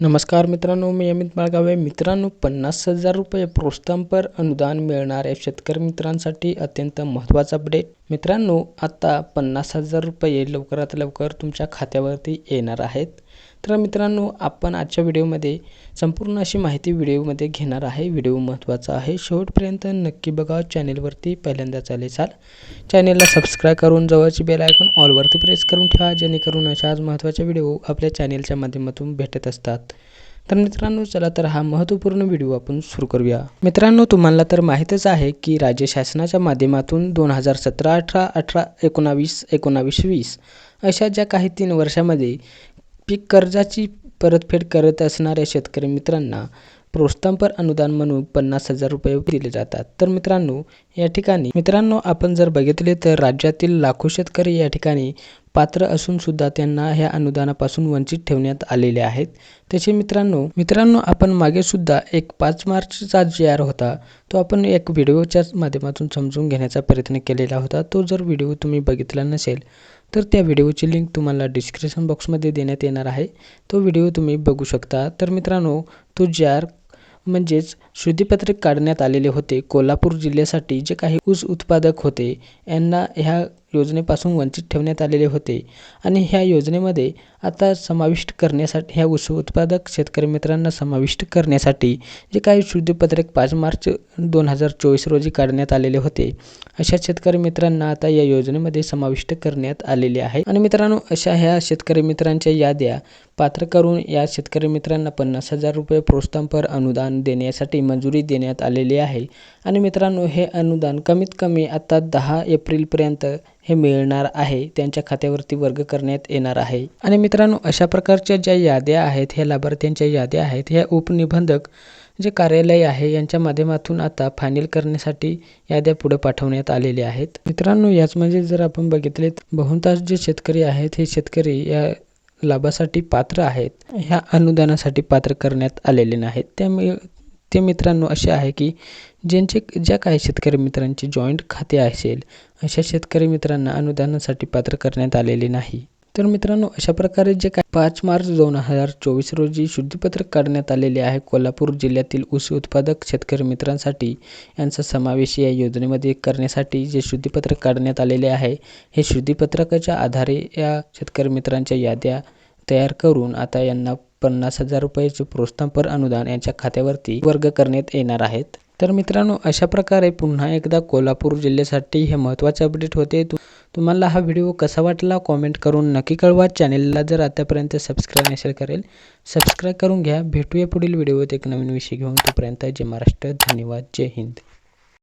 नमस्कार मित्रांनो मी अमित बाळगावे मित्रांनो पन्नास हजार रुपये प्रोत्साहनपर अनुदान मिळणाऱ्या शेतकरी मित्रांसाठी अत्यंत महत्त्वाचा अपडेट मित्रांनो आता पन्नास हजार रुपये लवकरात लवकर तुमच्या खात्यावरती येणार आहेत. तर मित्रांनो आपण आजच्या व्हिडिओमध्ये संपूर्ण अशी माहिती व्हिडिओमध्ये घेणार आहे. व्हिडिओ महत्त्वाचा आहे. शेवटपर्यंत नक्की बघा. चॅनेलवरती पहिल्यांदा चालेल चाल. चॅनेलला सबस्क्राईब करून जवळची बेल आयकॉन ऑलवरती प्रेस करून ठेवा जेणेकरून अशा आज महत्त्वाचे व्हिडिओ आपल्या चॅनेलच्या माध्यमातून भेटत असतात. तर मित्रांनो चला तर हा महत्त्वपूर्ण व्हिडिओ आपण सुरू करूया. मित्रांनो तुम्हाला तर माहीतच आहे की राज्य शासनाच्या माध्यमातून दोन हजार सतरा अठरा अठरा एकोणावीस एकोणावीस वीस अशा ज्या काही तीन वर्षामध्ये पीक कर्जाची परतफेड करत असणाऱ्या शेतकरी मित्रांना प्रोत्साहनपर अनुदान म्हणून पन्नास हजार रुपये दिले जातात. तर मित्रांनो या ठिकाणी मित्रांनो आपण जर बघितले तर राज्यातील लाखो शेतकरी या ठिकाणी पात्र असून सुद्धा त्यांना ह्या अनुदानापासून वंचित ठेवण्यात आलेले आहेत. त्याचे मित्रांनो मित्रांनो आपण मागे सुद्धा एक पाच मार्चचा जे आर होता तो आपण एक व्हिडिओच्या माध्यमातून समजून घेण्याचा प्रयत्न केलेला होता. तो जर व्हिडिओ तुम्ही बघितला नसेल तर त्या व्हिडिओची लिंक तुम्हाला डिस्क्रिप्शन बॉक्समध्ये देण्यात येणार आहे. तो व्हिडिओ तुम्ही बघू शकता. तर मित्रांनो तो ज्यार म्हणजेच शुद्धीपत्रक काढण्यात आलेले होते कोल्हापूर जिल्ह्यासाठी जे काही ऊस उत्पादक होते यांना ह्या योजनेपासून वंचित ठेवण्यात आलेले होते. आणि ह्या योजनेमध्ये आता समाविष्ट करण्यासाठी ह्या ऊस उत्पादक शेतकरी मित्रांना समाविष्ट करण्यासाठी जे काही शुद्धपत्रक पाच मार्च दोन हजार चोवीस रोजी काढण्यात आलेले होते अशा शेतकरी मित्रांना आता या योजनेमध्ये समाविष्ट करण्यात आलेले आहे. आणि मित्रांनो अशा ह्या शेतकरी मित्रांच्या याद्या पात्र करून या शेतकरी मित्रांना पन्नास हजार रुपये प्रोत्साहनपर अनुदान देण्यासाठी मंजुरी देण्यात आलेली आहे. आणि मित्रांनो हे अनुदान कमीत कमी आता दहा एप्रिलपर्यंत हे मिळणार आहे त्यांच्या खात्यावरती वर्ग करण्यात येणार आहे. आणि मित्रांनो अशा प्रकारच्या ज्या याद्या आहेत ह्या लाभार्थ्यांच्या याद्या आहेत ह्या उपनिबंधक जे कार्यालय आहे यांच्या माध्यमातून आता फायनल करण्यासाठी याद्या पुढे पाठवण्यात आलेल्या आहेत. मित्रांनो याचमध्ये म्हणजे जर आपण बघितले बहुतांश जे शेतकरी आहेत हे शेतकरी या लाभासाठी पात्र आहेत. ह्या अनुदानासाठी पात्र करण्यात आलेले नाहीत. त्यामुळे ते मित्रांनो असे आहे की ज्यांचे ज्या काही शेतकरी मित्रांचे जॉईंट खाते असेल अशा शेतकरी मित्रांना अनुदानासाठी पात्र करण्यात आलेले नाही. तर मित्रांनो अशा प्रकारे जे काय पाच मार्च दोन हजार चोवीस रोजी शुद्धीपत्रक काढण्यात आलेले आहे कोल्हापूर जिल्ह्यातील ऊस उत्पादक शेतकरी मित्रांसाठी यांचा समावेश या योजनेमध्ये करण्यासाठी जे शुद्धीपत्रक काढण्यात आलेले आहे हे शुद्धीपत्रकाच्या आधारे या शेतकरी मित्रांच्या याद्या तयार करून आता यांना पन्नास हजार रुपयाचे प्रोत्साहनपर अनुदान यांच्या खात्यावरती वर्ग करण्यात येणार आहेत. तर मित्रांनो अशा प्रकारे पुन्हा एकदा कोल्हापूर जिल्ह्यासाठी हे महत्त्वाचे अपडेट होते. तु तुम्हाला हा व्हिडिओ कसा वाटला कॉमेंट करून नक्की कळवा. चॅनेलला जर आतापर्यंत सबस्क्राईब नसेल करेल सबस्क्राईब करून घ्या. भेटूया पुढील व्हिडिओत एक नवीन विषय घेऊन. तोपर्यंत जय महाराष्ट्र धन्यवाद. जय हिंद.